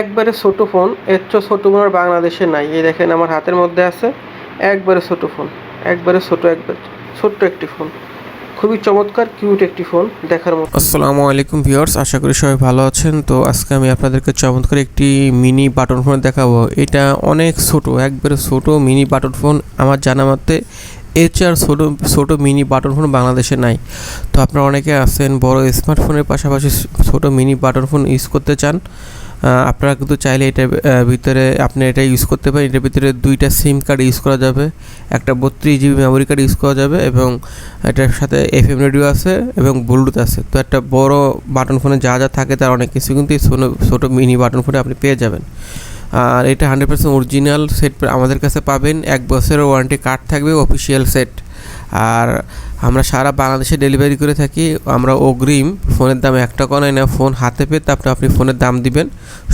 একবারে ছোটো ফোন, এর চেয়ে ছোটো ফোন আর বাংলাদেশে নাই। এই দেখেন আমার হাতের মধ্যে আছে, একবারে ছোটো ফোন, একবারে ছোটো, একবারে ছোট্ট একটি ফোন। খুবই চমৎকার, কিউট একটি ফোন, দেখার মতো। আসসালামু আলাইকুম ভিউয়ার্স, আশা করি সবাই ভালো আছেন। তো আজকে আমি আপনাদেরকে চমৎকার একটি মিনি বাটন ফোন দেখাবো। এটা অনেক ছোট, একবারে ছোট মিনি বাটন ফোন। আমার জানা মতে, এর চেয়ে আর ছোটো ছোটো মিনি বাটন ফোন বাংলাদেশে নাই। তো আপনারা অনেকে আছেন বড় স্মার্টফোনের পাশাপাশি ছোট মিনি বাটন ফোন ইউজ করতে চান। আপনারা কিন্তু চাইলে আহ, ভিতরে আপনি এটা ইউজ করতে পারেন। এটার ভিতরে দুইটা সিম কার্ড ইউজ করা যাবে একটা বত্রিশ জিবি মেমোরি কার্ড ইউজ করা যাবে এবং এটার সাথে এফ এম রেডিও আছে এবং ব্লুটুথ আছে। তো একটা বড় বাটন ফোনে যা যা থাকে তার অনেক কিছু কিন্তু ছোটো ছোটো মিনি বাটন ফোনে আপনি পেয়ে যাবেন। আর এটা হান্ড্রেড পার্সেন্ট অরিজিনাল সেট আমাদের কাছে পাবেন। এক বছরের ওয়ারেন্টি কার্ড থাকবে অফিসিয়াল সেট আর আমরা সারা বাংলাদেশে ডেলিভারি করে থাকি। আমরা অগ্রিম ফোনের দাম এক টাকা নেয় না, ফোন হাতে পেয়ে তারপরে আপনি ফোনের দাম দিবেন।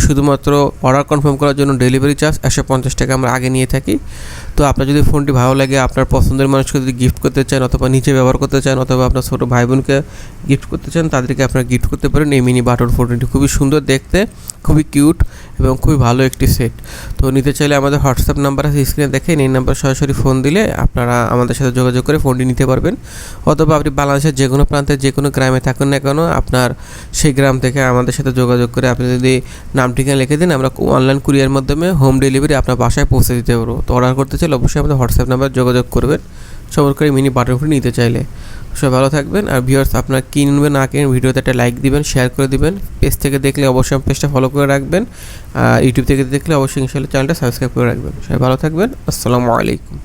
শুধুমাত্র অর্ডার কনফার্ম করার জন্য ডেলিভারি চার্জ একশো পঞ্চাশ টাকা আমরা আগে নিয়ে থাকি। তো আপনার যদি ফোনটি ভালো লাগে, আপনার পছন্দের মানুষকে যদি গিফট করতে চান অথবা নিজে ব্যবহার করতে চান অথবা আপনার ছোটো ভাই বোনকে গিফট করতে চান, তাদেরকে আপনারা গিফট করতে পারেন। এই মিনি বাটন ফোনটি খুবই সুন্দর দেখতে। খুবই কিউট এবং খুবই ভালো একটি সেট। তো নিতে চাইলে আমাদের হোয়াটসঅ্যাপ নাম্বার আছে স্ক্রিনে দেখেন, এই নাম্বার সরাসরি ফোন দিলে আপনারা আমাদের সাথে যোগাযোগ করে ফোনটি নিতে পারবেন। অথবা আপনি বাংলাদেশের যে কোনো প্রান্তে যে কোনো গ্রামে থাকুন না কেন, আপনার সেই গ্রাম থেকে আমাদের সাথে যোগাযোগ করে আপনি যদি নাম, ঠিকানা লিখে দিন, আমরা অনলাইন কুরিয়ার মাধ্যমে হোম ডেলিভারি আপনার বাসায় পৌঁছে দিতে পারব। তো অর্ডার করতে চাইলে অবশ্যই আমাদের হোয়াটসঅ্যাপ নাম্বার যোগাযোগ করবেন। সরকারি মিনি বাটন ফোন নিতে চাইলে। সবাই ভালো থাকবেন আর ভিউয়ার্স আপনার কিনবেন না কিনবেন ভিডিওতে একটা লাইক দিবেন শেয়ার করে দিবেন। পেজ থেকে দেখলে অবশ্যই পেজটা ফলো করে রাখবেন। আর ইউটিউব থেকে দেখলে অবশ্যই ইনশাআল্লাহ চ্যানেলটা সাবস্ক্রাইব করে রাখবেন। সবাই ভালো থাকবেন। আসসালামু আলাইকুম।